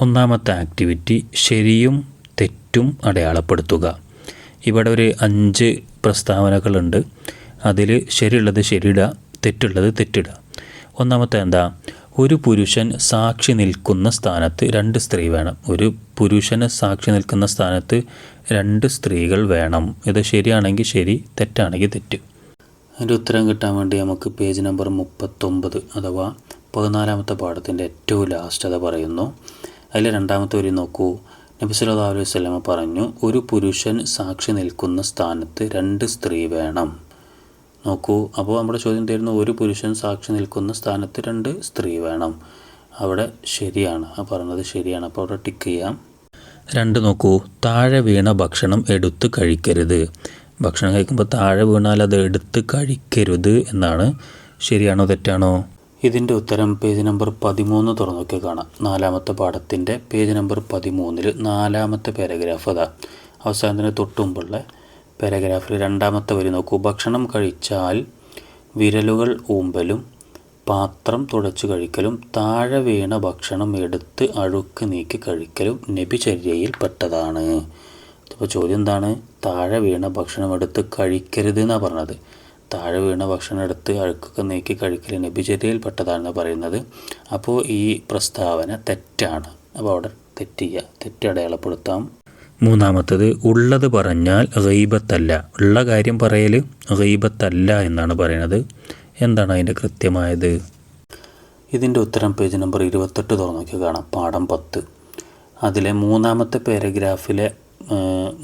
ഒന്നാമത്തെ ആക്ടിവിറ്റി ശരിയും തെറ്റും അടയാളപ്പെടുത്തുക. ഇവിടെ ഒരു അഞ്ച് പ്രസ്താവനകളുണ്ട്. അതിൽ ശരിയുള്ളത് ശരിയിടുക തെറ്റുള്ളത് തെറ്റിടുക ഒന്നാമത്തെ എന്താ? ഒരു പുരുഷൻ സാക്ഷി നിൽക്കുന്ന സ്ഥാനത്ത് രണ്ട് സ്ത്രീ വേണം. ഒരു പുരുഷന് സാക്ഷി നിൽക്കുന്ന സ്ഥാനത്ത് രണ്ട് സ്ത്രീകൾ വേണം. ഇത് ശരിയാണെങ്കിൽ ശരി തെറ്റാണെങ്കിൽ തെറ്റ്. അതിന്റെ ഉത്തരം കിട്ടാൻ വേണ്ടി നമുക്ക് പേജ് നമ്പർ മുപ്പത്തൊമ്പത് അഥവാ പതിനാലാമത്തെ പാഠത്തിന്റെ ഏറ്റവും ലാസ്റ്റ് അത് പറയുന്നു. അതിൽ രണ്ടാമത്തെ വരി നോക്കൂ. നബി അലൈഹി വസല്ലമ പറഞ്ഞു ഒരു പുരുഷൻ സാക്ഷി നിൽക്കുന്ന സ്ഥാനത്ത് രണ്ട് സ്ത്രീ വേണം. നോക്കൂ അപ്പോൾ നമ്മുടെ ചോദ്യം തരുന്നു ഒരു പുരുഷൻ സാക്ഷി നിൽക്കുന്ന സ്ഥാനത്ത് രണ്ട് സ്ത്രീ വേണം. അവിടെ ശരിയാണ്. ആ പറഞ്ഞത് ശരിയാണ്. അപ്പോൾ അവിടെ ടിക്ക് ചെയ്യാം. രണ്ട് നോക്കൂ താഴെ വീണ ഭക്ഷണം എടുത്ത് കഴിക്കരുത്. ഭക്ഷണം കഴിക്കുമ്പോൾ താഴെ വീണാൽ അത് എടുത്ത് കഴിക്കരുത് എന്നാണ്. ശരിയാണോ തെറ്റാണോ? ഇതിന്റെ ഉത്തരം പേജ് നമ്പർ പതിമൂന്ന് തുറന്നൊക്കെ കാണാം. നാലാമത്തെ പാഠത്തിന്റെ പേജ് നമ്പർ പതിമൂന്നിൽ നാലാമത്തെ പാരഗ്രാഫ് അതാ. അവസാനത്തിന് തൊട്ടുമുമ്പുള്ള പാരഗ്രാഫിൽ രണ്ടാമത്തെ വരി നോക്കൂ. ഭക്ഷണം കഴിച്ചാൽ വിരലുകൾ ഊമ്പലും പാത്രം തുടച്ചു കഴിക്കലും താഴെ വീണ ഭക്ഷണം എടുത്ത് അഴുക്ക് നീക്കി കഴിക്കലും നബിചര്യയിൽപ്പെട്ടതാണ് അപ്പോൾ ചോദ്യം എന്താണ്? താഴെ വീണ ഭക്ഷണം എടുത്ത് കഴിക്കരുത് എന്നാണ് പറഞ്ഞത്. താഴെ വീണ ഭക്ഷണം എടുത്ത് അഴുക്കൊക്കെ നീക്കി കഴിക്കൽ നബിചര്യയിൽപ്പെട്ടതാണെന്ന് പറയുന്നത്. അപ്പോൾ ഈ പ്രസ്താവന തെറ്റാണ്. അപ്പോൾ അവിടെ തെറ്റിയ ചെയ്യുക തെറ്റ് അടയാളപ്പെടുത്താം. മൂന്നാമത്തത് ഉള്ളത് പറഞ്ഞാൽ ഗൈബത്തല്ല. ഉള്ള കാര്യം പറയൽ ഗൈബത്തല്ല എന്നാണ് പറയുന്നത്. എന്താണ് അതിന്റെ കൃത്യമായത്? ഇതിന്റെ ഉത്തരം പേജ് നമ്പർ ഇരുപത്തെട്ട് തുറന്നു നോക്കി കാണാം. പാഠം പത്ത്. അതിലെ മൂന്നാമത്തെ പാരഗ്രാഫിലെ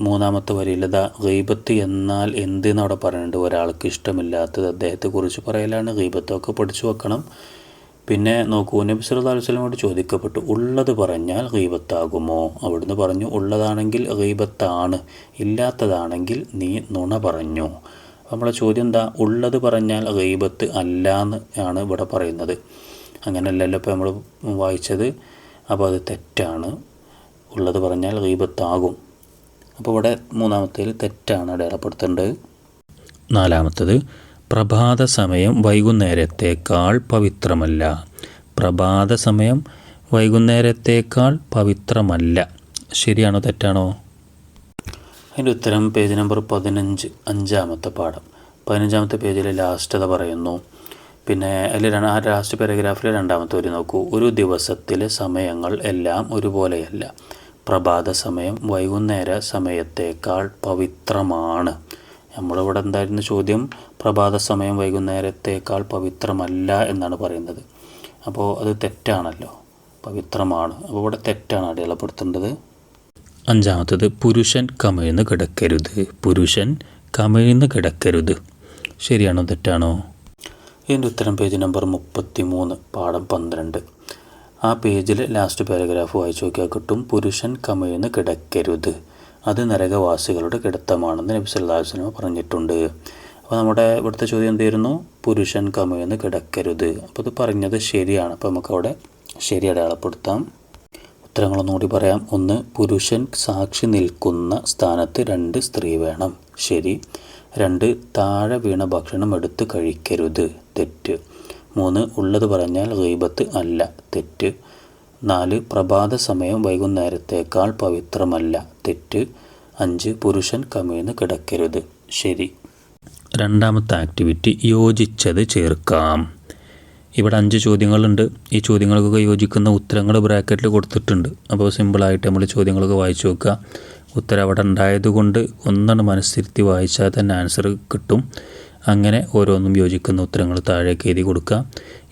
മൂന്നാമത്തെ വരിയിലത ഗൈബത്ത് എന്നാൽ എന്തെന്ന് അവിടെ പറയുന്നുണ്ട്. ഒരാൾക്ക് ഇഷ്ടമില്ലാത്തത് അദ്ദേഹത്തെക്കുറിച്ച് പറയലാണ്. ഗീബത്തൊക്കെ പഠിച്ചു വെക്കണം. പിന്നെ നോക്കൂ നബി സല്ലല്ലാഹു അലൈഹി വസല്ലമയോട് ചോദിക്കപ്പെട്ടു ഉള്ളത് പറഞ്ഞാൽ ഗൈബത്താകുമോ? അവിടുന്ന് പറഞ്ഞു ഉള്ളതാണെങ്കിൽ ഗൈബത്താണ് ഇല്ലാത്തതാണെങ്കിൽ നീ നുണ പറഞ്ഞു. നമ്മളെ ചോദ്യം എന്താ? ഉള്ളത് പറഞ്ഞാൽ ഗൈബത്ത് അല്ല എന്ന് ആണ് ഇവിടെ പറയുന്നത്. അങ്ങനെയല്ലല്ലോ ഇപ്പോൾ നമ്മൾ വായിച്ചത്. അപ്പോൾ അത് തെറ്റാണ്. ഉള്ളത് പറഞ്ഞാൽ ഗൈബത്താകും. അപ്പോൾ ഇവിടെ മൂന്നാമത്തേൽ തെറ്റാണ് അടയാളപ്പെടുത്തേണ്ടത്. നാലാമത്തത് പ്രഭാത സമയം വൈകുന്നേരത്തേക്കാൾ പവിത്രമല്ല. പ്രഭാത സമയം വൈകുന്നേരത്തേക്കാൾ പവിത്രമല്ല. ശരിയാണോ തെറ്റാണോ? അതിന്റെ ഉത്തരം പേജ് നമ്പർ പതിനഞ്ച് അഞ്ചാമത്തെ പാഠം. പതിനഞ്ചാമത്തെ പേജിൽ ലാസ്റ്റ് അത് പറയുന്നു. പിന്നെ അതിൽ ആ ലാസ്റ്റ് പാരഗ്രാഫിൽ രണ്ടാമത്തെ വരി നോക്കൂ. ഒരു ദിവസത്തിലെ സമയങ്ങൾ എല്ലാം ഒരുപോലെയല്ല. പ്രഭാത സമയം വൈകുന്നേര സമയത്തേക്കാൾ പവിത്രമാണ്. നമ്മളിവിടെ എന്തായിരുന്നു ചോദ്യം? പ്രഭാത സമയം വൈകുന്നേരത്തേക്കാൾ പവിത്രമല്ല എന്നാണ് പറയുന്നത്. അപ്പോൾ അത് തെറ്റാണല്ലോ. പവിത്രമാണ്. അപ്പോൾ ഇവിടെ തെറ്റാണ് അടയാളപ്പെടുത്തേണ്ടത്. അഞ്ചാമത്തത് പുരുഷൻ കമിഴ്ന്ന് കിടക്കരുത്. പുരുഷൻ കമിഴ്ന്ന് കിടക്കരുത്. ശരിയാണോ തെറ്റാണോ? ഇതിന്റെ ഉത്തരം പേജ് നമ്പർ മുപ്പത്തി മൂന്ന് പാഠം പന്ത്രണ്ട്. ആ പേജിലെ ലാസ്റ്റ് പാരഗ്രാഫ് വായിച്ചു നോക്കിയാൽ കിട്ടും. പുരുഷൻ കമിഴ്ന്ന് കിടക്കരുത്. അത് നരകവാസികളുടെ കിടത്തമാണെന്ന് നബി സല്ലല്ലാഹു അലൈഹി വസല്ലം പറഞ്ഞിട്ടുണ്ട്. അപ്പോൾ നമ്മുടെ ഇവിടുത്തെ ചോദ്യം എന്തായിരുന്നു പുരുഷൻ കമിഴ്ന്ന് കിടക്കരുത്. അപ്പോൾ ഇത് പറഞ്ഞത് ശരിയാണ്. അപ്പോൾ നമുക്കവിടെ ശരി അടയാളപ്പെടുത്താം. ഉത്തരങ്ങളൊന്നും കൂടി പറയാം. ഒന്ന് പുരുഷൻ സാക്ഷി നിൽക്കുന്ന സ്ഥാനത്ത് രണ്ട് സ്ത്രീ വേണം. ശരി. രണ്ട് താഴെ വീണ ഭക്ഷണം എടുത്ത് കഴിക്കരുത്. തെറ്റ്. മൂന്ന് ഉള്ളത് പറഞ്ഞാൽ ഗൈബത്ത് അല്ല തെറ്റ്. നാല് പ്രഭാത സമയം വൈകുന്നേരത്തേക്കാൾ പവിത്രമല്ല തെറ്റ്. അഞ്ച് പുരുഷൻ കമിഴ്ന്ന് കിടക്കരുത്. ശരി. രണ്ടാമത്തെ ആക്ടിവിറ്റി യോജിച്ചത് ചേർക്കാം. ഇവിടെ അഞ്ച് ചോദ്യങ്ങളുണ്ട്. ഈ ചോദ്യങ്ങൾക്കൊക്കെ യോജിക്കുന്ന ഉത്തരങ്ങൾ ബ്രാക്കറ്റിൽ കൊടുത്തിട്ടുണ്ട്. അപ്പോൾ സിമ്പിളായിട്ട് നമ്മൾ ചോദ്യങ്ങളൊക്കെ വായിച്ചു നോക്കുക. ഉത്തരം അവിടെ ഉണ്ടായതുകൊണ്ട് ഒന്നാണ് മനസ്സിരുത്തി വായിച്ചാൽ തന്നെ ആൻസർ കിട്ടും. അങ്ങനെ ഓരോന്നും യോജിക്കുന്ന ഉത്തരങ്ങൾ താഴേക്ക് എഴുതി കൊടുക്കുക.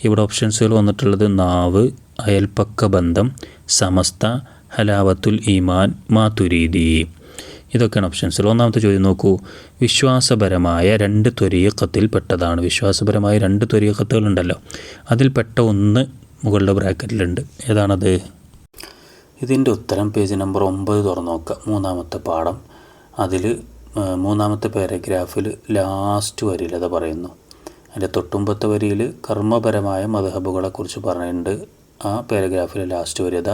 ഇവിടെ ഓപ്ഷൻസുകൾ വന്നിട്ടുള്ളത് നാവ് അയൽപ്പക്ക ബന്ധം സമസ്ത ഹലാവത്തുൽ ഈമാൻ മാതുരീതി ഇതൊക്കെയാണ് ഓപ്ഷൻസിൽ ഒന്നാമത്തെ ചോദ്യം നോക്കൂ. വിശ്വാസപരമായ രണ്ട് ത്വരീക്കത്തിൽ പെട്ടതാണ്. വിശ്വാസപരമായ രണ്ട് ത്വരീക്കത്തുകളുണ്ടല്ലോ അതിൽപ്പെട്ട ഒന്ന് മുകളിലെ ബ്രാക്കറ്റിലുണ്ട്. ഏതാണത്? ഇതിന്റെ ഉത്തരം പേജ് നമ്പർ ഒമ്പത് തുറന്നു നോക്കുക. മൂന്നാമത്തെ പാഠം. അതിൽ മൂന്നാമത്തെ പാരഗ്രാഫിൽ ലാസ്റ്റ് വരിയിൽ അത് പറയുന്നു. അതിന്റെ തൊട്ടുമ്പത്തെ വരിയിൽ കർമ്മപരമായ മധഹബുകളെക്കുറിച്ച് പറയുന്നുണ്ട് ആ പാരഗ്രാഫിലെ ലാസ്റ്റ് വരിക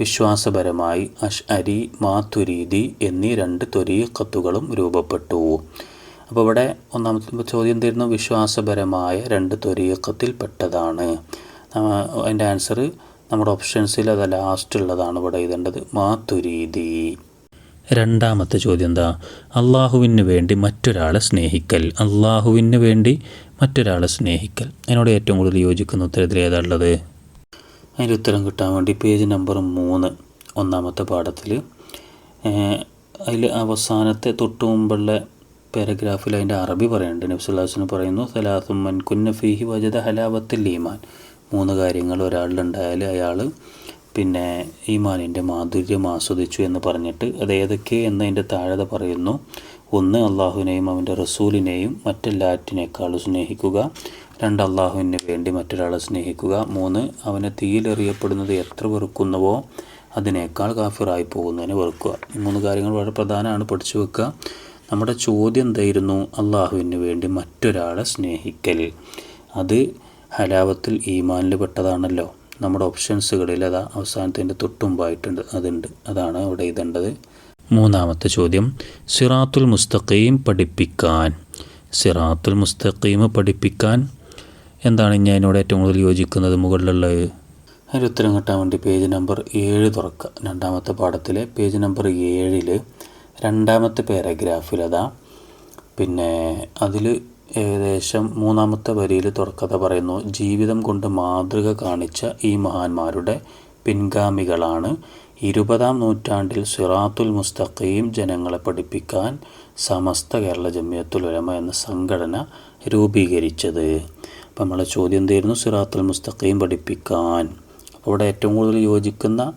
വിശ്വാസപരമായി അഷ് അരി മാതുരീതി എന്നീ രണ്ട് ത്വരീഖത്തുകളും രൂപപ്പെട്ടു. അപ്പോൾ ഇവിടെ ഒന്നാമത്തെ ചോദ്യം എന്തായിരുന്നു വിശ്വാസപരമായ രണ്ട് ത്വരീഖത്തിൽപ്പെട്ടതാണ് അതിന്റെ ആൻസർ നമ്മുടെ ഓപ്ഷൻസിൽ അത് ലാസ്റ്റ് ഉള്ളതാണ് ഇവിടെ എഴുതേണ്ടത്. മാതുരീതി രണ്ടാമത്തെ ചോദ്യം എന്താ അള്ളാഹുവിന് വേണ്ടി മറ്റൊരാളെ സ്നേഹിക്കൽ. അള്ളാഹുവിന് വേണ്ടി മറ്റൊരാളെ സ്നേഹിക്കൽ. അതിനോട് ഏറ്റവും കൂടുതൽ യോജിക്കുന്ന ഉത്തരത്തിൽ ഏതാ ഉള്ളത് അതിന്റെ ഉത്തരം കിട്ടാൻ വേണ്ടി പേജ് നമ്പർ മൂന്ന് ഒന്നാമത്തെ പാഠത്തിൽ. അതിൽ അവസാനത്തെ തൊട്ട് മുമ്പുള്ള പാരഗ്രാഫിൽ അതിന്റെ അറബി പറയുന്നുണ്ട്. നബ്സുല്ലാസിന് പറയുന്നു സലാസുമൻ കുന്ന ഫീഹി വജദ ഹലാവത്തിൽ ഈമാൻ. മൂന്ന് കാര്യങ്ങൾ ഒരാളിലുണ്ടായാൽ അയാൾ പിന്നെ ഈമാനിന്റെ മാധുര്യം ആസ്വദിച്ചു എന്ന് പറഞ്ഞിട്ട് അത് ഏതൊക്കെ എന്നതിന്റെ താഴത പറയുന്നു. ഒന്ന് അള്ളാഹുവിനെയും അവന്റെ റസൂലിനെയും മറ്റെല്ലാറ്റിനേക്കാളും സ്നേഹിക്കുക. രണ്ട് അള്ളാഹുവിന് വേണ്ടി മറ്റൊരാളെ സ്നേഹിക്കുക. മൂന്ന് അവനെ തീയിലെറിയപ്പെടുന്നത് എത്ര വെറുക്കുന്നുവോ അതിനേക്കാൾ കാഫിറായി പോകുന്നതിനെ വെറുക്കുക. ഈ മൂന്ന് കാര്യങ്ങൾ വളരെ പ്രധാനമാണ്. പഠിച്ചു വെക്കുക. നമ്മുടെ ചോദ്യം എന്തായിരുന്നു? അള്ളാഹുവിന് വേണ്ടി മറ്റൊരാളെ സ്നേഹിക്കൽ. അത് ഹലാവത്തിൽ ഈമാനിൽ പെട്ടതാണല്ലോ. നമ്മുടെ ഓപ്ഷൻസുകളിൽ അത് അവസാനത്തിന്റെ തൊട്ടുമ്പായിട്ടുണ്ട് അതുണ്ട്. അതാണ് അവിടെ എഴുതേണ്ടത്. മൂന്നാമത്തെ ചോദ്യം. സിറാത്തുൽ മുസ്തഖീം പഠിപ്പിക്കാൻ. സിറാത്തുൽ മുസ്തഖീം പഠിപ്പിക്കാൻ. എന്താണ് ഞാൻ എന്നോട് ഏറ്റവും കൂടുതൽ യോജിക്കുന്നത് മുകളിലുള്ളത് അതിന് ഉത്തരം കിട്ടാൻ വേണ്ടി പേജ് നമ്പർ ഏഴ് തുറക്കുക. രണ്ടാമത്തെ പാഠത്തിലെ പേജ് നമ്പർ ഏഴിൽ രണ്ടാമത്തെ പാരഗ്രാഫിൽ അതാ. പിന്നെ അതിൽ ഏകദേശം മൂന്നാമത്തെ വരിയിൽ തുറക്കഥ പറയുന്നു ജീവിതം കൊണ്ട് മാതൃക കാണിച്ച ഈ മഹാന്മാരുടെ പിൻഗാമികളാണ്. ഇരുപതാം നൂറ്റാണ്ടിൽ സിറാത്തുൽ മുസ്തഖീം ജനങ്ങളെ പഠിപ്പിക്കാൻ സമസ്ത കേരള ജമിയത്തുൽ ഉലമ എന്ന സംഘടന രൂപീകരിച്ചത്. അപ്പം നമ്മളെ ചോദ്യം എന്തായിരുന്നു സിറാത്തുൽ മുസ്തഖീം പഠിപ്പിക്കാൻ. അപ്പോൾ ഇവിടെ ഏറ്റവും കൂടുതൽ യോജിക്കുന്ന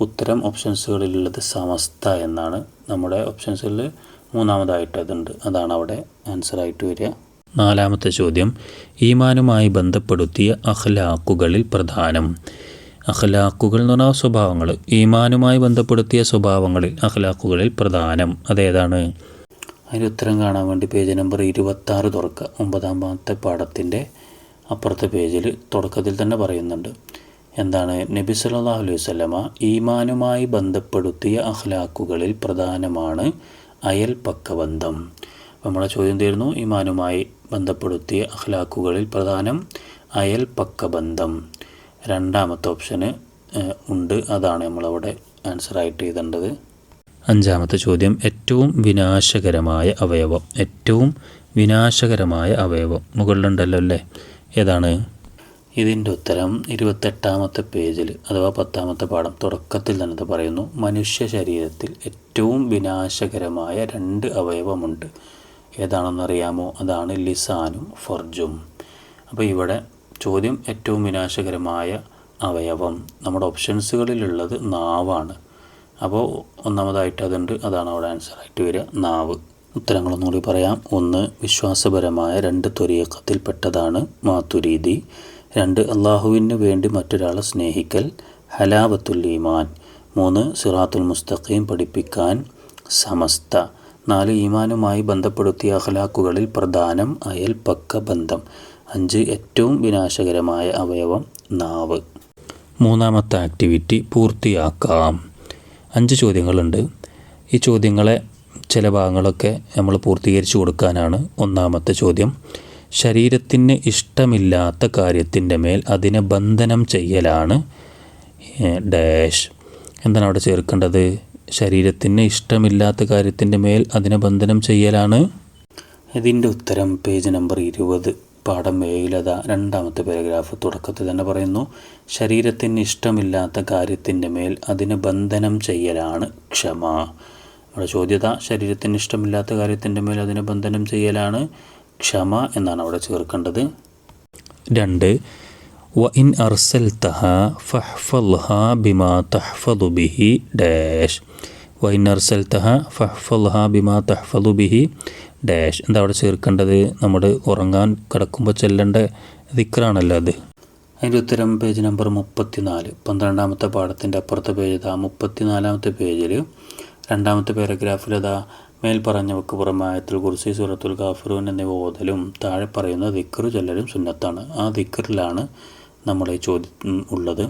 ഉത്തരം ഓപ്ഷൻസുകളിലുള്ളത് സമസ്ത എന്നാണ്. നമ്മുടെ ഓപ്ഷൻസിൽ മൂന്നാമതായിട്ട് അതുണ്ട്. അതാണ് അവിടെ ആൻസറായിട്ട് വരിക. നാലാമത്തെ ചോദ്യം ഈമാനുമായി ബന്ധപ്പെടുത്തിയ അഖ്ലാക്കുകളിൽ പ്രധാനം. അഖ്ലാക്കുകൾ എന്ന് പറഞ്ഞാൽ സ്വഭാവങ്ങൾ. ഈമാനുമായി ബന്ധപ്പെടുത്തിയ സ്വഭാവങ്ങളിൽ അഖ്ലാക്കുകളിൽ പ്രധാനം. അതേതാണ്? അതിന് ഉത്തരം കാണാൻ വേണ്ടി പേജ് നമ്പർ ഇരുപത്താറ് തുറക്കുക. ഒമ്പതാമത്തെ പാഠത്തിന്റെ അപ്പുറത്തെ പേജിൽ തുടക്കത്തിൽ തന്നെ പറയുന്നുണ്ട്. എന്താണ്? നബി സല്ലല്ലാഹു അലൈഹി വസല്ലമ ഈമാനുമായി ബന്ധപ്പെടുത്തിയ അഖ്ലാക്കുകളിൽ പ്രധാനമാണ് അയൽപക്കബന്ധം. നമ്മളെ ചോദ്യം തീർന്നു. ഈമാനുമായി ബന്ധപ്പെടുത്തിയ അഖ്ലാക്കുകളിൽ പ്രധാനം അയൽ പക്കബന്ധം. രണ്ടാമത്തെ ഓപ്ഷന് ഉണ്ട്. അതാണ് നമ്മളവിടെ ആൻസറായിട്ട് എഴുതേണ്ടത്. അഞ്ചാമത്തെ ചോദ്യം ഏറ്റവും വിനാശകരമായ അവയവം. ഏറ്റവും വിനാശകരമായ അവയവം. മുകളിലുണ്ടല്ലോ അല്ലേ? ഏതാണ്? ഇതിന്റെ ഉത്തരം ഇരുപത്തെട്ടാമത്തെ പേജിൽ അഥവാ പത്താമത്തെ പാഠം തുടക്കത്തിൽ തന്നെ പറയുന്നു. മനുഷ്യ ശരീരത്തിൽ ഏറ്റവും വിനാശകരമായ രണ്ട് അവയവമുണ്ട്. ഏതാണെന്നറിയാമോ? അതാണ് ലിസാനും ഫർജും. അപ്പോൾ ഇവിടെ ചോദ്യം ഏറ്റവും വിനാശകരമായ അവയവം. നമ്മുടെ ഓപ്ഷൻസുകളിലുള്ളത് നാവാണ്. അപ്പോൾ ഒന്നാമതായിട്ട് അതുണ്ട്. അതാണ് അവിടെ ആൻസറായിട്ട് വരിക. നാവ്. ഉത്തരങ്ങളൊന്നും കൂടി പറയാം. ഒന്ന് വിശ്വാസപരമായ രണ്ട് ത്വരീക്കത്തിൽപ്പെട്ടതാണ് മാതുരീതി രണ്ട് അള്ളാഹുവിന് വേണ്ടി മറ്റൊരാളെ സ്നേഹിക്കൽ ഹലാവത്തുൽ ഈമാൻ. മൂന്ന് സിറാത്തുൽ മുസ്തഖീം പഠിപ്പിക്കാൻ സമസ്ത. നാല് ഈമാനുമായി ബന്ധപ്പെടുത്തിയ അഹ്ലാക്കുകളിൽ പ്രധാനം അയൽപക്ക ബന്ധം. അഞ്ച് ഏറ്റവും വിനാശകരമായ അവയവം നാവ്. മൂന്നാമത്തെ ആക്ടിവിറ്റി പൂർത്തിയാക്കാം. അഞ്ച് ചോദ്യങ്ങളുണ്ട്. ഈ ചോദ്യങ്ങളെ ചില ഭാഗങ്ങളൊക്കെ നമ്മൾ പൂർത്തീകരിച്ചു കൊടുക്കാനാണ് ഒന്നാമത്തെ ചോദ്യം. ശരീരത്തിന് ഇഷ്ടമില്ലാത്ത കാര്യത്തിന്റെ മേൽ അതിനെ ബന്ധനം ചെയ്യലാണ് ഡാഷ്. എന്താണ് അവിടെ ചേർക്കേണ്ടത്? ശരീരത്തിന് ഇഷ്ടമില്ലാത്ത കാര്യത്തിന്റെ മേൽ അതിനെ ബന്ധനം ചെയ്യലാണ്. ഇതിന്റെ ഉത്തരം പേജ് നമ്പർ ഇരുപത് പാഠം ഏഴിലത രണ്ടാമത്തെ പാരഗ്രാഫ് തുടക്കത്തിൽ തന്നെ പറയുന്നു. ശരീരത്തിന് ഇഷ്ടമില്ലാത്ത കാര്യത്തിന്റെ മേൽ അതിന് ബന്ധനം ചെയ്യലാണ് ക്ഷമ. നമ്മുടെ ചോദ്യത ശരീരത്തിന് ഇഷ്ടമില്ലാത്ത കാര്യത്തിന്റെ മേൽ അതിനെ ബന്ധനം ചെയ്യലാണ് ക്ഷമ എന്നാണ് അവിടെ ചേർക്കേണ്ടത്. രണ്ട് വ ഇൻ അർസൽതഹ ഫഹ്ഫൽഹ ബിമാ തഹ്ഫദു ബിഹി ഡാഷ്. വ ഇൻ അർസൽതഹ ഫഹ്ഫൽഹ ബിമാ തഹ്ഫദു ബിഹി ഡാഷ്. എന്താ അവിടെ ചേർക്കേണ്ടത്? നമ്മൾ ഉറങ്ങാൻ കിടക്കുമ്പോൾ ചെല്ലേണ്ട ദിക്കറാണല്ലോ അത്. അതിന്റെ ഉത്തരം പേജ് നമ്പർ മുപ്പത്തിനാല്. പന്ത്രണ്ടാമത്തെ പാഠത്തിന്റെ അപ്പുറത്തെ പേജ് ഇതാ മുപ്പത്തിനാലാമത്തെ പേജിൽ. രണ്ടാമത്തെ പാരഗ്രാഫിൽ അതാ മേൽ പറഞ്ഞവക്ക് പുറമായത്തിൽ കുർസി സൂറത്തുൽ കാഫിറൂൻ എന്നിവ ഓതലും താഴെ പറയുന്ന ദിക്കറു ചൊല്ലലും സുന്നത്താണ്. ആ ദിക്കറിലാണ് നമ്മുടെ ചോദ്യം ഉള്ളത്.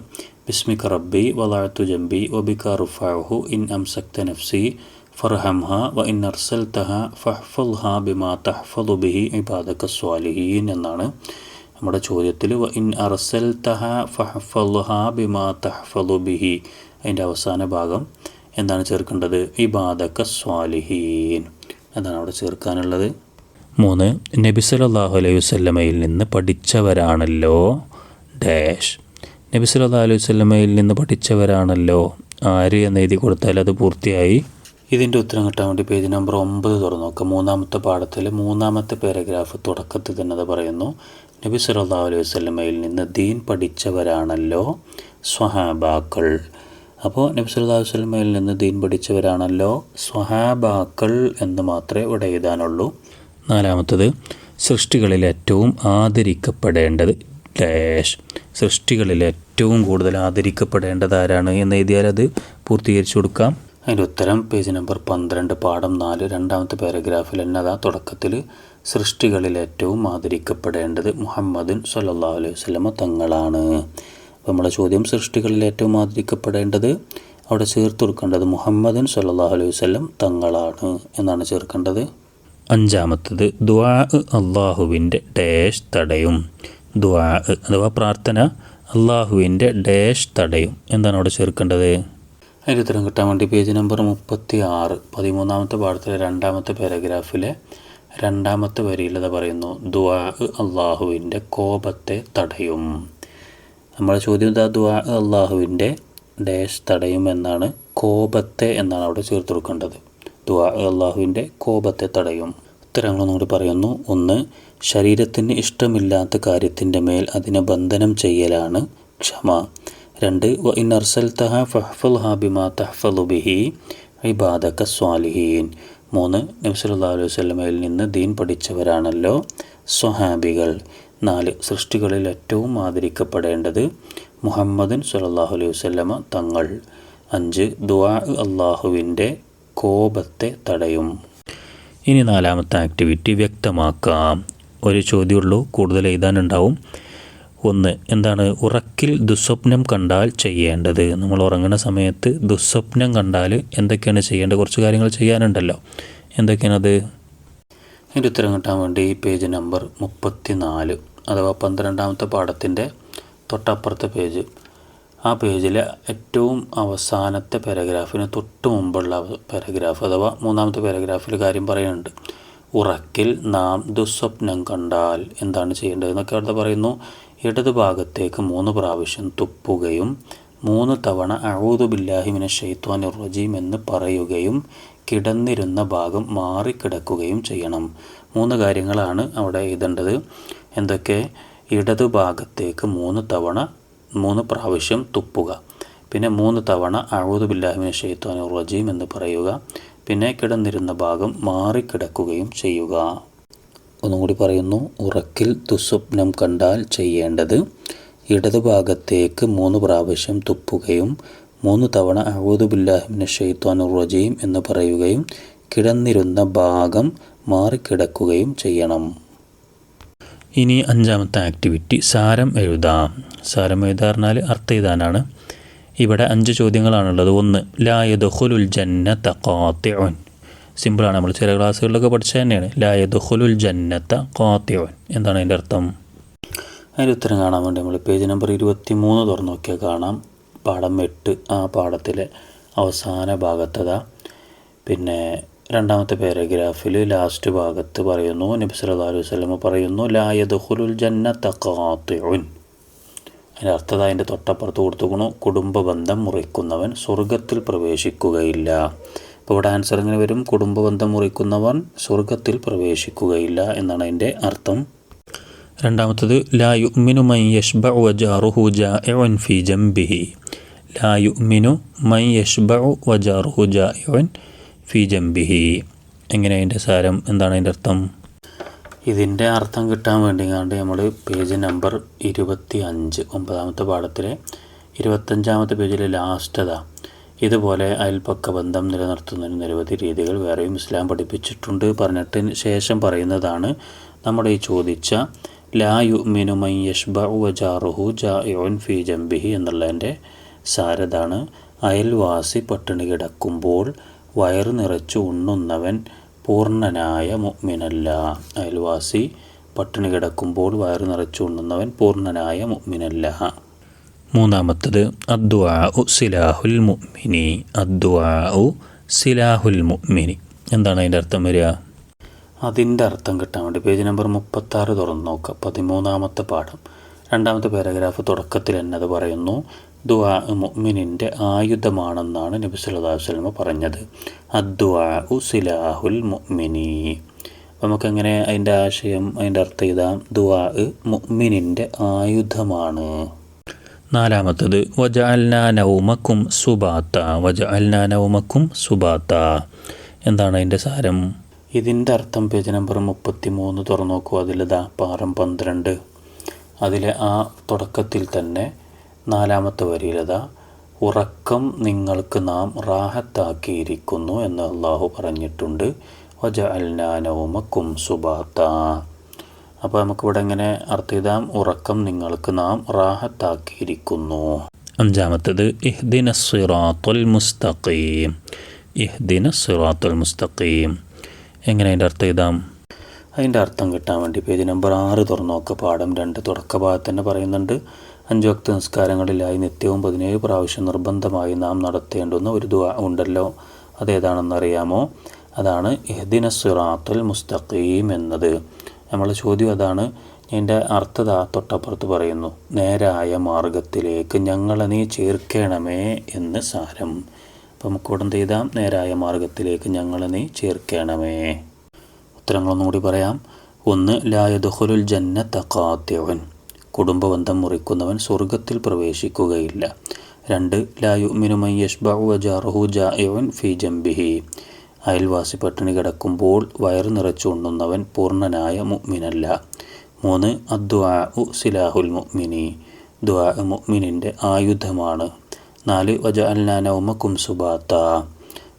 ബിസ്മിക റബ്ബി വലാഴത്തു ജംബി വബിക റുഫാഹു ഇൻ അംസക്ത നഫ്സി ഫർഹംഹ വ ഇൻ അർസൽതഹ ഫഹ്ഫൽഹ ബിമാ തഹ്ഫദു ബിഹി ഇബാദക സ്വാലിഹീൻ എന്നാണ് നമ്മുടെ ചോദ്യത്തിൽ. വ ഇൻ അർസൽതഹ ഫഹ്ഫൽഹ ബിമാ തഹ്ഫദു ബിഹി. അതിന്റെ അവസാന ഭാഗം എന്താണ് ചേർക്കേണ്ടത്? ഇബാദക സ്വാലിഹീൻ. അതാണ് അവിടെ ചേർക്കാനുള്ളത്. മൂന്ന് നബി സല്ലല്ലാഹു അലൈഹി വസല്ലമയിൽ നിന്ന് പഠിച്ചവരാണല്ലോ. ഡാഷ്. നബി സല്ലല്ലാഹു അലൈഹി വസല്ലമയിൽ നിന്ന് പഠിച്ചവരാണല്ലോ. ആര് എന്ന് എഴുതി കൊടുത്താൽ അത് പൂർത്തിയായി? ഇതിന്റെ ഉത്തരം കിട്ടാൻ വേണ്ടി പേജ് നമ്പർ ഒമ്പത് തുറന്നു നോക്കാം. മൂന്നാമത്തെ പാഠത്തിൽ മൂന്നാമത്തെ പാരഗ്രാഫ് തുടക്കത്തിൽ തന്നെ അത് പറയുന്നു. നബി സല്ലല്ലാഹു അലൈഹി വസല്ലമയിൽ നിന്ന് ദീൻ പഠിച്ചവരാണല്ലോ സ്വഹാബാക്കൾ. അപ്പോൾ നബി സല്ലല്ലാഹു അലൈഹി വസല്ലമയിൽ നിന്ന് ദീൻ പഠിച്ചവരാണല്ലോ സ്വഹാബാക്കൾ എന്ന് മാത്രമേ ഇവിടെ എഴുതാനുള്ളൂ. നാലാമത്തത് സൃഷ്ടികളിൽ ഏറ്റവും ആദരിക്കപ്പെടേണ്ടത് ഡാഷ് സൃഷ്ടികളിൽ ഏറ്റവും കൂടുതൽ ആദരിക്കപ്പെടേണ്ടത് ആരാണ് എന്ന് എഴുതിയാൽ അത് പൂർത്തീകരിച്ചു കൊടുക്കാം. അതിന്റെ ഉത്തരം പേജ് നമ്പർ പന്ത്രണ്ട് പാഠം നാല് രണ്ടാമത്തെ പാരഗ്രാഫിൽ എന്നതാ തുടക്കത്തിൽ. സൃഷ്ടികളിൽ ഏറ്റവും ആദരിക്കപ്പെടേണ്ടത് മുഹമ്മദുൻ സല്ലാ അലൈഹി വസല്ലമ തങ്ങളാണ്. അപ്പോൾ നമ്മുടെ ചോദ്യം സൃഷ്ടികളിൽ ഏറ്റവും ആദരിക്കപ്പെടേണ്ടത് അവിടെ ചേർത്ത് കൊടുക്കേണ്ടത് മുഹമ്മദുൻ സല്ലാ അലൈഹി വസല്ലം തങ്ങളാണ് എന്നാണ് ചേർക്കേണ്ടത്. അഞ്ചാമത്തത് ദ്വാ അള്ളാഹുവിന്റെ ഡാഷ് തടയും. ദ്വാ അഥവാ പ്രാർത്ഥന അള്ളാഹുവിന്റെ ഡാഷ് തടയും. എന്താണ് അവിടെ ചേർക്കേണ്ടത്? അതിന്റെ ഉത്തരം കിട്ടാൻ വേണ്ടി പേജ് നമ്പർ മുപ്പത്തി ആറ് പതിമൂന്നാമത്തെ പാഠത്തിലെ രണ്ടാമത്തെ പാരഗ്രാഫിലെ രണ്ടാമത്തെ വരിയിലത് പറയുന്നു ദുവാ അള്ളാഹുവിന്റെ കോപത്തെ തടയും. നമ്മുടെ ചോദ്യം ഇതാ ദുവാ അള്ളാഹുവിന്റെ ഡാഷ് തടയും എന്നാണ് കോപത്തെ എന്നാണ് അവിടെ ചേർത്ത് കൊടുക്കേണ്ടത്. ദുവാ അള്ളാഹുവിന്റെ കോപത്തെ തടയും. ഉത്തരങ്ങൾ കൂടി പറയുന്നു. ഒന്ന് ശരീരത്തിന് ഇഷ്ടമില്ലാത്ത കാര്യത്തിന്റെ മേൽ അതിനെ ബന്ധനം ചെയ്യലാണ് ക്ഷമ. രണ്ട് വ ഇൻ അർസൽതഹ ഫഹ്ഫൽഹ ബിമാ തഹ്ഫലു ബിഹി ഇബാദക സ്വാലിഹീൻ. മൂന്ന് നബ്സല്ലാ അലൈഹി സ്വലമയിൽ നിന്ന് ദീൻ പഠിച്ചവരാണല്ലോ സ്വഹാബികൾ. നാല് സൃഷ്ടികളിൽ ഏറ്റവും ആദരിക്കപ്പെടേണ്ടത് മുഹമ്മദൻ സല്ലല്ലാഹു അലൈഹി വസല്ലമ തങ്ങൾ. അഞ്ച് ദുആ അള്ളാഹുവിന്റെ കോപത്തെ തടയും. ഇനി നാലാമത്തെ ആക്ടിവിറ്റി വ്യക്തമാക്കാം. ഒരു ചോദ്യമുള്ളൂ കൂടുതൽ എഴുതാനുണ്ടാവും. ഒന്ന് എന്താണ് ഉറക്കിൽ ദുസ്വപ്നം കണ്ടാൽ ചെയ്യേണ്ടത്? നമ്മൾ ഉറങ്ങുന്ന സമയത്ത് ദുസ്വപ്നം കണ്ടാൽ എന്തൊക്കെയാണ് ചെയ്യേണ്ടത്? കുറച്ച് കാര്യങ്ങൾ ചെയ്യാനുണ്ടല്ലോ. എന്തൊക്കെയാണത്? അതിന്റെ ഉത്തരം കിട്ടാൻ വേണ്ടി പേജ് നമ്പർ മുപ്പത്തി നാല് അഥവാ പന്ത്രണ്ടാമത്തെ പാഠത്തിന്റെ തൊട്ടപ്പുറത്തെ പേജ്. ആ പേജിലെ ഏറ്റവും അവസാനത്തെ പാരഗ്രാഫിന് തൊട്ട് മുമ്പുള്ള പാരഗ്രാഫ് അഥവാ മൂന്നാമത്തെ പാരഗ്രാഫിൽ കാര്യം പറയുന്നുണ്ട്. ഉറക്കിൽ നാം ദുസ്വപ്നം കണ്ടാൽ എന്താണ് ചെയ്യേണ്ടത്? എന്നൊക്കെ അവിടെ പറയുന്നു. ഇടത് ഭാഗത്തേക്ക് മൂന്ന് പ്രാവശ്യം തുപ്പുകയും മൂന്ന് തവണ അഴൂദു ബില്ലാഹിമിന ഷെയ്ത്വാൻ റജീം എന്ന് പറയുകയും കിടന്നിരുന്ന ഭാഗം മാറിക്കിടക്കുകയും ചെയ്യണം. മൂന്ന് കാര്യങ്ങളാണ് അവിടെ എഴുതേണ്ടത്. എന്തൊക്കെ? ഇടത് ഭാഗത്തേക്ക് മൂന്ന് തവണ മൂന്ന് പ്രാവശ്യം തുപ്പുക. പിന്നെ മൂന്ന് തവണ അഴൂദു ബില്ലാഹിമിന ഷെയ്ത്വാൻ റജീം എന്ന് പറയുക. പിന്നെ കിടന്നിരുന്ന ഭാഗം മാറിക്കിടക്കുകയും ചെയ്യുക. ഒന്നും കൂടി പറയുന്നു. ഉറക്കിൽ ദുസ്വപ്നം കണ്ടാൽ ചെയ്യേണ്ടത് ഇടതുഭാഗത്തേക്ക് മൂന്ന് പ്രാവശ്യം തുപ്പുകയും മൂന്ന് തവണ അഴൂദുബില്ലാഹിമിന് ഷെയ്ത്താനു റജീം എന്ന് പറയുകയും കിടന്നിരുന്ന ഭാഗം മാറിക്കിടക്കുകയും ചെയ്യണം. ഇനി അഞ്ചാമത്തെ ആക്ടിവിറ്റി സാരം എഴുതാം. സാരം എഴുതാ പറഞ്ഞാൽ അർത്ഥ എഴുതാനാണ്. ഇവിടെ അഞ്ച് ചോദ്യങ്ങളാണുള്ളത്. ഒന്ന് ലായദുഹുലുൽ ജന്നത്ത കോത്തിയോൻ സിമ്പിളാണ് നമ്മൾ ചില ക്ലാസ്സുകളിലൊക്കെ പഠിച്ചത് തന്നെയാണ്. ലായദുഹുലുൽ ജന്നത്ത കോത്തിയോൻ എന്താണ് അതിന്റെ അർത്ഥം? അതിന്റെ ഉത്തരം കാണാൻ വേണ്ടി നമ്മൾ പേജ് നമ്പർ ഇരുപത്തി മൂന്ന് തുറന്നു നോക്കിയാൽ കാണാം. പാഠം എട്ട് ആ പാഠത്തിലെ അവസാന ഭാഗത്തതാ പിന്നെ രണ്ടാമത്തെ പാരഗ്രാഫിൽ ലാസ്റ്റ് ഭാഗത്ത് പറയുന്നു. നബി അലൈഹി വസല്ലം പറയുന്നു ലായദുഹുലുൽ ജന്നത്ത ഖാത്തിഉൻ. അതിന്റെ അർത്ഥത അതിന്റെ തൊട്ടപ്പുറത്ത് കൊടുത്തുക്കണു കുടുംബ ബന്ധം മുറിക്കുന്നവൻ സ്വർഗത്തിൽ പ്രവേശിക്കുകയില്ല. അപ്പോൾ ഇവിടെ ആൻസർ എങ്ങനെ വരും? കുടുംബ ബന്ധം മുറിക്കുന്നവൻ സ്വർഗത്തിൽ പ്രവേശിക്കുകയില്ല എന്നാണ് അതിന്റെ അർത്ഥം. രണ്ടാമത്തത് ലാ മിനു മൈ യഷ്ബ വജാറുഹു എവൻ ഫി ജംബിഹി. ലാ മിനു മൈ യഷ്ബ വജാറുഹു എവൻ ഫി ജംബിഹി. എങ്ങനെ അതിന്റെ സാരം? എന്താണ് അതിന്റെ അർത്ഥം? ഇതിന്റെ അർത്ഥം കിട്ടാൻ വേണ്ടിങ്ങാണ്ട് നമ്മൾ പേജ് നമ്പർ ഇരുപത്തി അഞ്ച് ഒമ്പതാമത്തെ പാഠത്തിലെ ഇരുപത്തഞ്ചാമത്തെ പേജിലെ ലാസ്റ്റ് അതാ ഇതുപോലെ അയൽപക്ക ബന്ധം നിലനിർത്തുന്നതിന് നിരവധി രീതികൾ വേറെയും ഇസ്ലാം പഠിപ്പിച്ചിട്ടുണ്ട്. പറഞ്ഞിട്ട് ശേഷം പറയുന്നതാണ് നമ്മുടെ ഈ ചോദിച്ച ലാ യുമിനു മൈ വജാറുഹു ഫി ജംബിഹി എന്നുള്ളതിന്റെ സാരതാണ്. അയൽവാസി പട്ടിണി കിടക്കുമ്പോൾ വയറ് നിറച്ചു ഉണ്ണുന്നവൻ പൂർണനായ മുഅ്മിനല്ല. അയൽവാസി പട്ടിണി കിടക്കുമ്പോൾ വയറ് നിറച്ചു ഉണ്ണുന്നവൻ പൂർണനായ മുഅ്മിനല്ല. മൂന്നാമത്തത് അദ്വാഉ സിലാഹുൽ മുഅ്മിനി. അദ്വാഉ സിലാഹുൽ മുഅ്മിനി. എന്താണ് അതിന്റെ അർത്ഥം വരിക? അതിന്റെ അർത്ഥം കിട്ടാൻ വേണ്ടി പേജ് നമ്പർ മുപ്പത്താറ് തുറന്നു നോക്കുക. പതിമൂന്നാമത്തെ പാഠം. രണ്ടാമത്തെ പാരഗ്രാഫ് തുടക്കത്തിൽ എന്നത് പറയുന്നു. ദുആ മുഅ്മിനിന്റെ ആയുധമാണെന്നാണ് നബി സല്ലല്ലാഹു അലൈഹി വസല്ലം പറഞ്ഞത്. അദ്വാഉ സിലാഹുൽ മുഅ്മിനി. നമുക്കങ്ങനെ അതിന്റെ ആശയം അതിന്റെ അർത്ഥം ഇതാ. ദുആ മുഅ്മിനിന്റെ ആയുധമാണ്. നാലാമത്തത് വജഅൽനാ നൗമക്കും സുബാത്ത. വജഅൽനാ നൗമക്കും സുബാത്ത. എന്താണ് അതിന്റെ സാരം? ഇതിന്റെ അർത്ഥം പേജ് നമ്പർ മുപ്പത്തി മൂന്ന് തുറന്നു നോക്കൂ. അതിലിതാ പാറം പന്ത്രണ്ട്. അതിലെ ആ തുടക്കത്തിൽ തന്നെ നാലാമത്തെ വരിയിലതാ ഉറക്കം നിങ്ങൾക്ക് നാം റാഹത്താക്കിയിരിക്കുന്നു എന്ന് അള്ളാഹു പറഞ്ഞിട്ടുണ്ട്. വജ അൽനാനവുമക്കും സുബാത്ത. അപ്പോൾ നമുക്കിവിടെ ഇങ്ങനെ അർത്ഥിതാം ഉറക്കം നിങ്ങൾക്ക് നാം റാഹത്താക്കിയിരിക്കുന്നു. അഞ്ചാമത്തത് ഇഹ്ദിന സിറാത്തുൽ മുസ്തഖീം. ഇഹ്ദിന സിറാത്തുൽ മുസ്തഖീം. എങ്ങനെ അതിന്റെ അർത്ഥം ഇതാം അതിന്റെ അർത്ഥം കിട്ടാൻ വേണ്ടി പേജ് നമ്പർ ആറ് തുറന്നു നോക്കുക പാഠം രണ്ട് തുടക്ക ഭാഗത്ത് തന്നെ പറയുന്നുണ്ട്. അഞ്ചു നിസ്കാരങ്ങളിലായി നിത്യവും പതിനേഴ് പ്രാവശ്യം നിർബന്ധമായി നാം നടത്തേണ്ടുന്ന ഒരു ദുവാ ഉണ്ടല്ലോ. അതേതാണെന്നറിയാമോ? അതാണ് എഹ്ദിന സിറാത്തുൽ മുസ്തഖീം എന്നത്. നമ്മളെ ചോദ്യം അതാണ്. എന്റെ അർത്ഥത തൊട്ടപ്പുറത്ത് പറയുന്നു നേരായ മാർഗത്തിലേക്ക് ഞങ്ങളെ നീ ചേർക്കണമേ എന്ന് സാരം. അപ്പം നമുക്കിവിടെ എന്ത് ചെയ്താം? നേരായ മാർഗത്തിലേക്ക് ഞങ്ങളെ നീ ചേർക്കണമേ ഉത്തരങ്ങളൊന്നും കൂടി പറയാം. ഒന്ന് ലായദുഹുലുൽ ജന്ന കാത്യവൻ കുടുംബബന്ധം മുറിക്കുന്നവൻ സ്വർഗത്തിൽ പ്രവേശിക്കുകയില്ല. രണ്ട് ലായു മിനുമൈ യഷ്ബഉ വജാറുഹു ജാഇവൻ ഫി ജംബിഹി. അയൽവാസി പട്ടിണി കിടക്കുമ്പോൾ വയറ് നിറച്ചു ഉണ്ണുന്നവൻ പൂർണനായ മുഅ്മിനല്ല. മൂന്ന് അദ്വാഉ സിലാഹുൽ മുഅ്മിനി. ദ്വാ മുഅ്മിനിന്റെ ആയുധമാണ്. നാല് വജ അൽനാനൗമക്കും സുബാത്ത.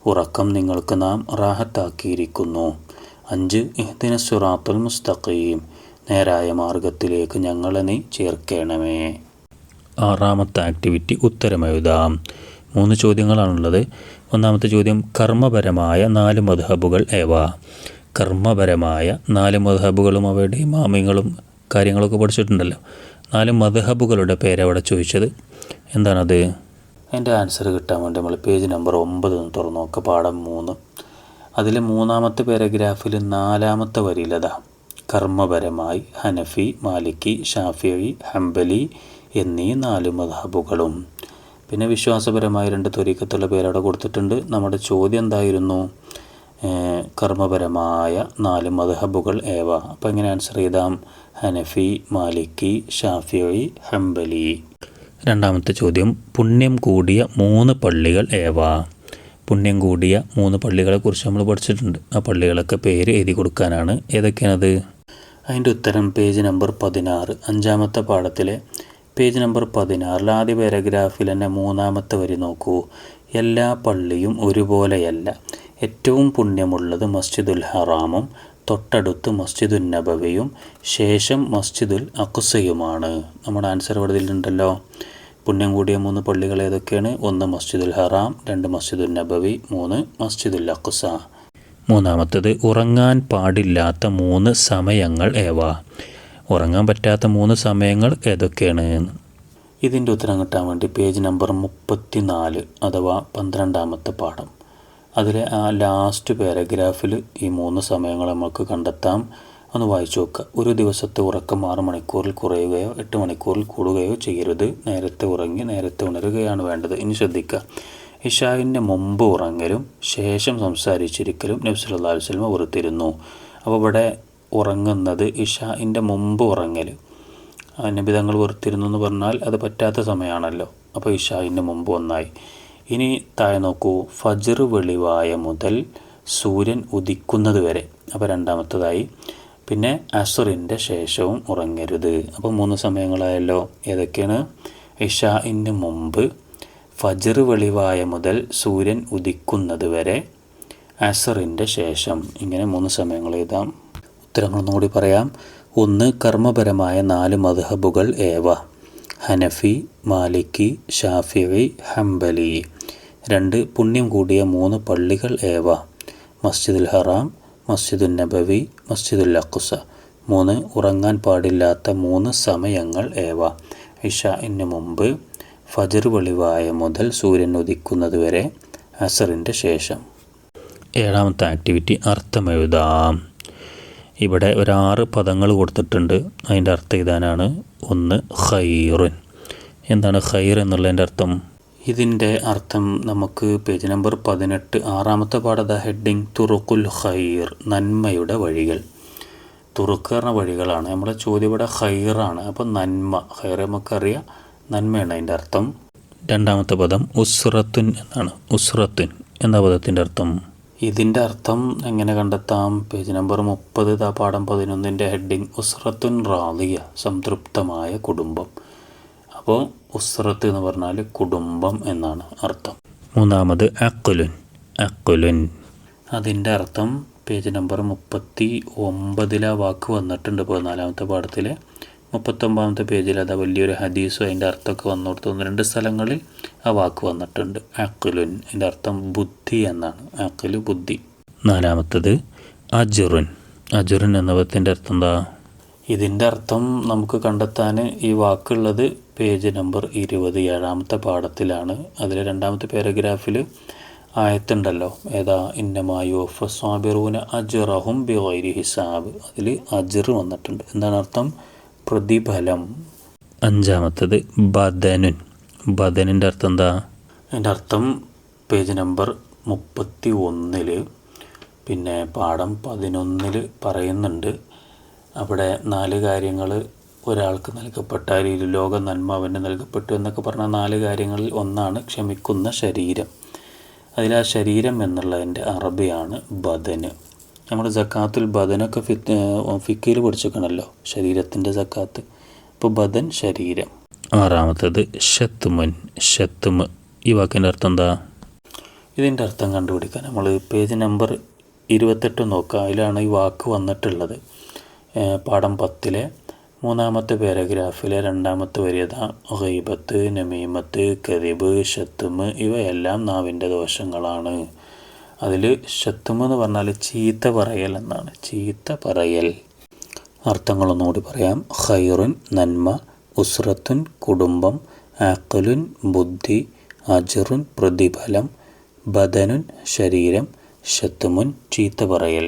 ഉറക്കം നിങ്ങൾക്ക് നാം റാഹത്താക്കിയിരിക്കുന്നു. അഞ്ച് ഇഹ്ദിന സുറാത്തുൽ മുസ്തഖീം. നേരായ മാർഗത്തിലേക്ക് ഞങ്ങളെ നീ ചേർക്കണമേ. ആറാമത്തെ ആക്ടിവിറ്റി ഉത്തരമെഴുതാം മൂന്ന് ചോദ്യങ്ങളാണുള്ളത്. ഒന്നാമത്തെ ചോദ്യം കർമ്മപരമായ നാല് മധബുകൾ ഏവ? കർമ്മപരമായ നാല് മധബുകളും അവയുടെ മാമ്യങ്ങളും കാര്യങ്ങളൊക്കെ പഠിച്ചിട്ടുണ്ടല്ലോ. നാല് മധബുകളുടെ പേരവിടെ ചോദിച്ചത് എന്താണത്? എന്റെ ആൻസർ കിട്ടാൻ വേണ്ടി നമ്മൾ പേജ് നമ്പർ ഒമ്പത് ഒന്ന് തുറന്നു നോക്കുക പാഠം മൂന്ന്. അതിൽ മൂന്നാമത്തെ പാരഗ്രാഫിൽ നാലാമത്തെ വരിയിലതാ. കർമ്മപരമായി ഹനഫി മാലിക്കി ഷാഫിഴി ഹംബലി എന്നീ നാല് മതാബുകളും പിന്നെ വിശ്വാസപരമായി രണ്ട് ത്വരീക്കത്തുള്ള പേരവിടെ കൊടുത്തിട്ടുണ്ട്. നമ്മുടെ ചോദ്യം എന്തായിരുന്നു? കർമ്മപരമായ നാല് മദ്ഹബുകൾ ഏവ? അപ്പോൾ എങ്ങനെ answer ചെയ്താം? Hanafi Maliki Shafii Hanbali. രണ്ടാമത്തെ ചോദ്യം പുണ്യം കൂടിയ മൂന്ന് പള്ളികൾ ഏവ? പുണ്യം കൂടിയ മൂന്ന് പള്ളികളെക്കുറിച്ച് നമ്മൾ പഠിച്ചിട്ടുണ്ട്. ആ പള്ളികളൊക്കെ പേര് എഴുതി കൊടുക്കാനാണ്. ഏതൊക്കെയാണത്? അതിന്റെ ഉത്തരം പേജ് നമ്പർ പതിനാറ്. അഞ്ചാമത്തെ പാഠത്തിലെ പേജ് നമ്പർ പതിനാറിൽ ആദ്യ പാരഗ്രാഫിൽ തന്നെ മൂന്നാമത്തെ വരി നോക്കൂ. എല്ലാ പള്ളിയും ഒരുപോലെയല്ല. ഏറ്റവും പുണ്യമുള്ളത് മസ്ജിദുൽ ഹറാമും തൊട്ടടുത്ത് മസ്ജിദുൽ നബവിയും ശേഷം മസ്ജിദുൽ അക്കുസയുമാണ് നമ്മുടെ ആൻസർ ഇവിടെ ഉണ്ടല്ലോ പുണ്യം കൂടിയ മൂന്ന് പള്ളികൾ ഏതൊക്കെയാണ്? ഒന്ന് മസ്ജിദുൽ ഹറാം രണ്ട് മസ്ജിദുൽ നബവി മൂന്ന് മസ്ജിദുൽ അക്കുസ മൂന്നാമത്തത് ഉറങ്ങാൻ പാടില്ലാത്ത മൂന്ന് സമയങ്ങൾ ഏവ? ഉറങ്ങാൻ പറ്റാത്ത മൂന്ന് സമയങ്ങൾ ഏതൊക്കെയാണ്? ഇതിന്റെ ഉത്തരം കിട്ടാൻ വേണ്ടി പേജ് നമ്പർ മുപ്പത്തി നാല് അഥവാ പന്ത്രണ്ടാമത്തെ പാഠം. അതിലെ ആ ലാസ്റ്റ് പാരഗ്രാഫിൽ ഈ മൂന്ന് സമയങ്ങൾ നമുക്ക് കണ്ടെത്താം. ഒന്ന് വായിച്ചു നോക്കുക. ഒരു ദിവസത്തെ ഉറക്കം ആറ് മണിക്കൂറിൽ കുറയുകയോ എട്ട് മണിക്കൂറിൽ കൂടുകയോ ചെയ്യരുത്. നേരത്തെ ഉറങ്ങി നേരത്തെ ഉണരുകയാണ് വേണ്ടത്. ഇനി ശ്രദ്ധിക്കുക. ഇഷാവിന്റെ മുമ്പ് ഉറങ്ങലും ശേഷം സംസാരിച്ചിരിക്കലും നബി സല്ലല്ലാഹു അലൈഹി വസല്ലം വെറുത്തിരുന്നു അപ്പോൾ ഇവിടെ ഉറങ്ങുന്നത് ഇഷാഇന്റെ മുമ്പ് ഉറങ്ങൽ നബി തങ്ങൾ വെറുത്തിരുന്നു എന്ന് പറഞ്ഞാൽ അത് പറ്റാത്ത സമയമാണല്ലോ. അപ്പോൾ ഇഷാഇന്റെ മുമ്പ് ഒന്നായി. ഇനി താഴെ നോക്കൂ. ഫജർ വെളിവായ മുതൽ സൂര്യൻ ഉദിക്കുന്നത് വരെ. അപ്പോൾ രണ്ടാമത്തതായി. പിന്നെ അസുറിന്റെ ശേഷവും ഉറങ്ങരുത്. അപ്പോൾ മൂന്ന് സമയങ്ങളായല്ലോ. ഏതൊക്കെയാണ്? ഇഷാഇന് മുമ്പ് ഫജർ വെളിവായ മുതൽ സൂര്യൻ ഉദിക്കുന്നത് വരെ അസറിന്റെ ശേഷം. ഇങ്ങനെ മൂന്ന് സമയങ്ങൾ എഴുതാം. ഉത്തരങ്ങളൊന്നുകൂടി പറയാം. ഒന്ന് കർമ്മപരമായ നാല് മദ്ഹബുകൾ ഏവ? ഹനഫി മാലിക്കി ഷാഫിഇ ഹംബലി. രണ്ട് പുണ്യം കൂടിയ മൂന്ന് പള്ളികൾ ഏവ? മസ്ജിദുൽ ഹറാം മസ്ജിദുൽ നബവി മസ്ജിദുൽ അഖുസ. മൂന്ന് ഉറങ്ങാൻ പാടില്ലാത്ത മൂന്ന് സമയങ്ങൾ ഏവ? ഇഷ ഇന് മുമ്പ് ഫജർ വെളിവായ മുതൽ സൂര്യൻ ഉദിക്കുന്നത് വരെ അസറിന്റെ ശേഷം. ഏഴാമത്തെ ആക്ടിവിറ്റി അർത്ഥമെഴുതാം ഇവിടെ ഇവിടെ ഒരാറ് പദങ്ങൾ കൊടുത്തിട്ടുണ്ട്. അതിന്റെ അർത്ഥം എഴുതാനാണ് ഒന്ന് ഖൈറുൻ. എന്താണ് ഖൈർ എന്നുള്ളതിന്റെ അർത്ഥം? ഇതിന്റെ അർത്ഥം നമുക്ക് പേജ് നമ്പർ പതിനെട്ട് ആറാമത്തെ പാഠത ഹെഡിങ് തുറുക്കുൽ ഖൈർ നന്മയുടെ വഴികൾ. തുറുക്കറിന വഴികളാണ്. നമ്മുടെ ചോദ്യം ഇവിടെ ഖൈറാണ്. അപ്പോൾ നന്മ ഖൈർ നമുക്കറിയാം. നന്മയാണ് അതിന്റെ അർത്ഥം. രണ്ടാമത്തെ പദം ഉസ്രത്തുൻ എന്നാണ്. ഉസ്രത്തുൻ എന്ന പദത്തിന്റെ അർത്ഥം. ഇതിന്റെ അർത്ഥം എങ്ങനെ കണ്ടെത്താം? പേജ് നമ്പർ മുപ്പത് പാഠം പതിനൊന്നിന്റെ ഹെഡിങ്. ഉസ്രത്തുൻ റാലിയ സംതൃപ്തമായ കുടുംബം. അപ്പോൾ ഉസ്രത്ത് എന്ന് പറഞ്ഞാൽ കുടുംബം എന്നാണ് അർത്ഥം. മൂന്നാമത് അക്കുലുൻ അക്കുലുൻ അതിന്റെ അർത്ഥം പേജ് നമ്പർ മുപ്പത്തി ഒമ്പതിലെ വാക്ക് വന്നിട്ടുണ്ട് പതിനാലാമത്തെ പാഠത്തിൽ മുപ്പത്തൊമ്പതാമത്തെ പേജിൽ അതാ വലിയൊരു ഹദീസും അതിന്റെ അർത്ഥമൊക്കെ വന്നു ഒന്ന് രണ്ട് സ്ഥലങ്ങളിൽ ആ വാക്ക് വന്നിട്ടുണ്ട്. അക്കുലുൻ അതിന്റെ അർത്ഥം ബുദ്ധി എന്നാണ്. അക്കുലു ബുദ്ധി. നാലാമത്തത് അജുറുൻ. അജുറുൻ എന്ന പദത്തിന്റെ അർത്ഥം എന്താ? ഇതിന്റെ അർത്ഥം നമുക്ക് കണ്ടെത്താൻ ഈ വാക്കുള്ളത് പേജ് നമ്പർ ഇരുപത് ഏഴാമത്തെ പാഠത്തിലാണ്. അതിൽ രണ്ടാമത്തെ പാരഗ്രാഫിൽ ആയത്തുണ്ടല്ലോ. ഏതാ? ഇന്നമായോ ഫസ്വാബിറൂന അജറഹും ബിഗൈരി ഹിസാബ്. അതിൽ അജർ വന്നിട്ടുണ്ട്. എന്താണ് അർത്ഥം? പ്രതിഫലം. അഞ്ചാമത്തത് ബദനുൻ. ബദനിന്റെ അർത്ഥം എന്താ? എന്റെ അർത്ഥം പേജ് നമ്പർ മുപ്പത്തി ഒന്നിൽ പിന്നെ പാഠം പതിനൊന്നിൽ പറയുന്നുണ്ട്. അവിടെ നാല് കാര്യങ്ങൾ ഒരാൾക്ക് നൽകപ്പെട്ട ഈ ലോക നന്മ അവന് നൽകപ്പെട്ടു എന്നൊക്കെ പറഞ്ഞ നാല് കാര്യങ്ങളിൽ ഒന്നാണ് ക്ഷമിക്കുന്ന ശരീരം. അതിൽ ആ ശരീരം എന്നുള്ളതിന്റെ അറബിയാണ് ബദന്. നമ്മൾ ജക്കാത്തുൽ ബദനൊക്കെ ഫി ഫിക്കയിൽ പഠിച്ചിരിക്കണമല്ലോ ശരീരത്തിന്റെ ജക്കാത്ത് ഇപ്പോൾ ബദൻ ശരീരം. ആറാമത്തത് ഷത്തുമൻ ഷത്തുമ് ഈ വാക്കിന്റെ അർത്ഥം എന്താ? ഇതിന്റെ അർത്ഥം കണ്ടുപിടിക്കാൻ നമ്മൾ പേജ് നമ്പർ ഇരുപത്തെട്ട് നോക്കുക അതിലാണ് ഈ വാക്ക് വന്നിട്ടുള്ളത്. പാഠം പത്തിലെ മൂന്നാമത്തെ പാരഗ്രാഫിലെ രണ്ടാമത്തെ വരിയത. ഹൈബത്ത് നമീമത്ത് കരീബ് ഷത്തുമ് ഇവയെല്ലാം നാവിന്റെ ദോഷങ്ങളാണ്. അതിൽ ശത്തുമ എന്ന് പറഞ്ഞാൽ ചീത്ത പറയൽ എന്നാണ്. ചീത്ത പറയൽ. അർത്ഥങ്ങളൊന്നുകൂടി പറയാം. ഖൈറുൻ നന്മ ഉസ്രത്തുൻ കുടുംബം ആക്കലുൻ ബുദ്ധി അജറുൻ പ്രതിഫലം ബദനുൻ ശരീരം ശത്തുമുൻ ചീത്ത പറയൽ.